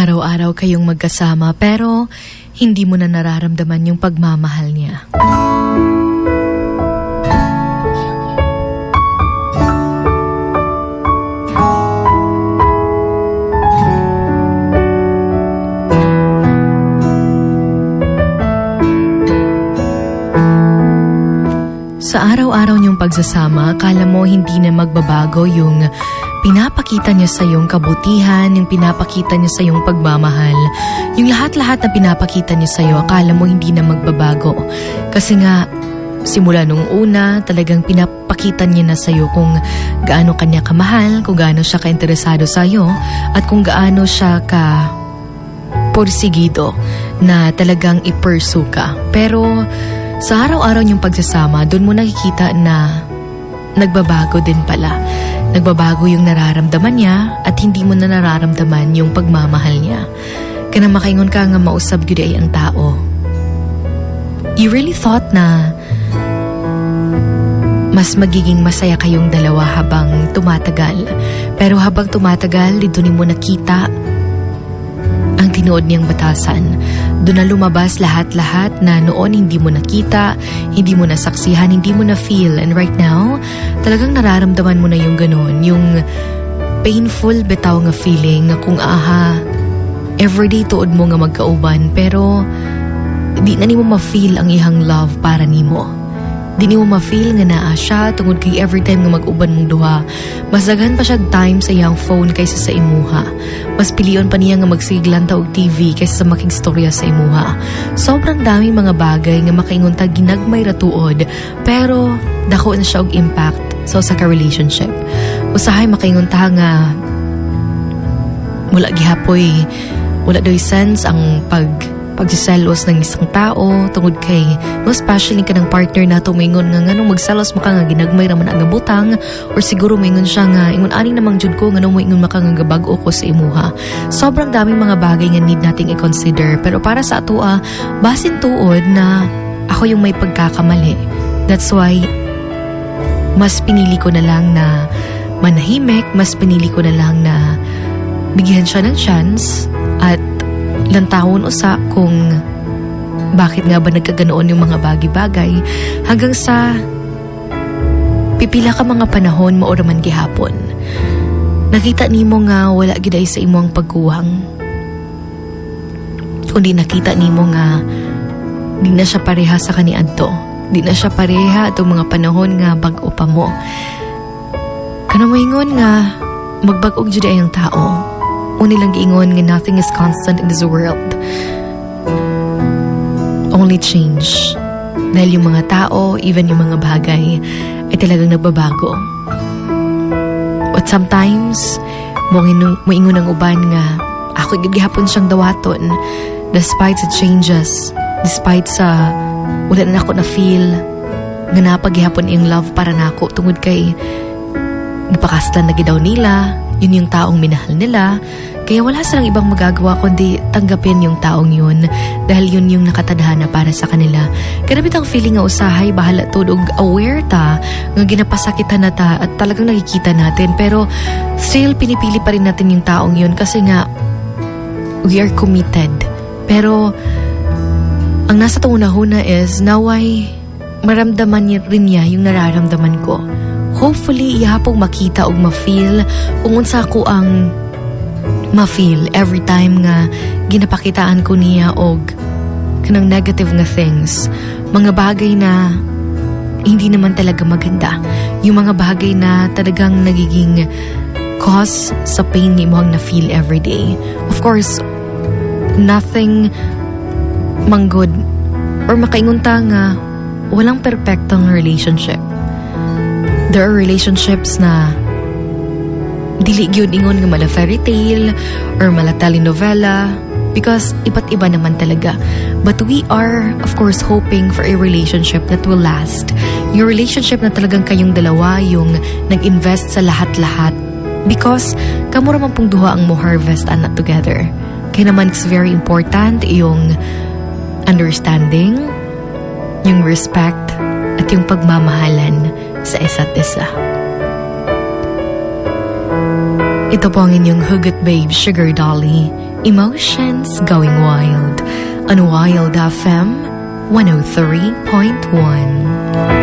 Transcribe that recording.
Araw-araw kayong magkasama pero hindi mo na nararamdaman yung pagmamahal niya. Sa araw-araw niyong pagsasama, akala mo hindi na magbabago yung pinapakita niya sa yung kabutihan, yung pinapakita niya sa yung pagmamahal. Yung lahat-lahat na pinapakita niya sa iyo, akala mo hindi na magbabago. Kasi nga, simula nung una, talagang pinapakita niya na sa iyo kung gaano kanya kamahal, kung gaano siya kainteresado sa iyo, at kung gaano siya ka porsigido na talagang i-pursue ka. Pero sa araw-araw niyong pagsasama, doon mo nakikita na nagbabago din pala. Nagbabago yung nararamdaman niya at hindi mo na nararamdaman yung pagmamahal niya. Kaya na makaingon ka nga mausab gyud ay ang tao. You really thought na mas magiging masaya kayong dalawa habang tumatagal. Pero habang tumatagal, dito ni mo nakita ang tinuod niyang batasan. Doon na lumabas lahat-lahat na noon hindi mo nakita, hindi mo nasaksihan, hindi mo na feel. And right now, talagang nararamdaman mo na yung ganun. Yung painful bitaw nga feeling nga kung aha, everyday tuod mo nga magkauban pero di na nimo ma-feel ang ihang love para nimo. Di nimo ma-feel nga naa siya tungod kay every time nga mag-uban mong duha. Mas daghan pa siya time sa iyang phone kaysa sa imuha. Mas piliyon pa niya nga magsiglan ta TV kaysa sa makigstorya sa imuha. Sobrang daming mga bagay nga makaingon ta ginagmay ra tuod pero dako na siya og impact sa usa ka relationship. Usahay makaingon ta nga wala gihapoy wala daw sense ang pag pagsiselos ng isang tao tungod kay no especially ka ng partner na tumingon nga nganong magselos maka nga ginagmay ra man ang butang or siguro maingon siya nga ingon ani namang jud ko nganong moingon maka nga gabag-o ko sa imuha. Sobrang daming mga bagay nga need nating i-consider pero para sa atua basin tuod na ako yung may pagkakamali. That's why mas pinili ko na lang na manahimik mas pinili ko na lang na bigyan siya ng chance at lantawon usa kung bakit nga ba nagkaganoon yung mga bagay-bagay hanggang sa pipila ka mga panahon mao man gihapon. Nakita nimo nga wala giday sa imong pagkuwang. Kundi nakita nimo nga di na siya pareha sa kaniadto. Di na siya pareha atong mga panahon nga bag-o pa mo. Kanamoingon nga magbag-og jud ang tao Uni lang giingon nga nothing is constant in this world. Only change. Dahil yung mga tao, even yung mga bagay, ay talagang nagbabago. But sometimes, mo ingon ang uban nga, ako gihapon siyang dawaton despite sa changes, despite sa wala na ako na feel nga napaghihapon yung love para nako tungod kay gipakastan na gidaw nila, yun yung taong minahal nila. Kaya wala silang ibang magagawa kundi tanggapin yung taong yun dahil yun yung nakatadhana para sa kanila. Kanabit ang feeling nga usahay, bahala tulog, aware ta, nga ginapasakitan na ta at talagang nakikita natin. Pero still pinipili pa rin natin yung taong yun kasi nga we are committed. Pero ang nasa tunahuna is naway maramdaman rin niya yung nararamdaman ko hopefully ihapong makita og ma-feel. Kung unsa ko ang ma-feel every time nga ginapakitaan ko niya og kanang negative nga things mga bagay na hindi naman talaga maganda. Yung mga bagay na talagang nagiging cause sa pain ni mo ang na-feel every day. Of course nothing manggod or makaingunta nga walang perfectong relationship there are relationships na dili gyud ingon nga mala fairy tale or mala telenovela because iba't iba naman talaga. But we are, of course, hoping for a relationship that will last. Yung relationship na talagang kayong dalawa yung nag-invest sa lahat-lahat because kamo raman pong duha ang mo harvest ana together. Kaya naman it's very important yung understanding, yung respect, at yung pagmamahalan sa isa't isa. Ito po ang inyong Hugot Babe Sugar Dolly, Emotions Going Wild, on Wild FM 103.1.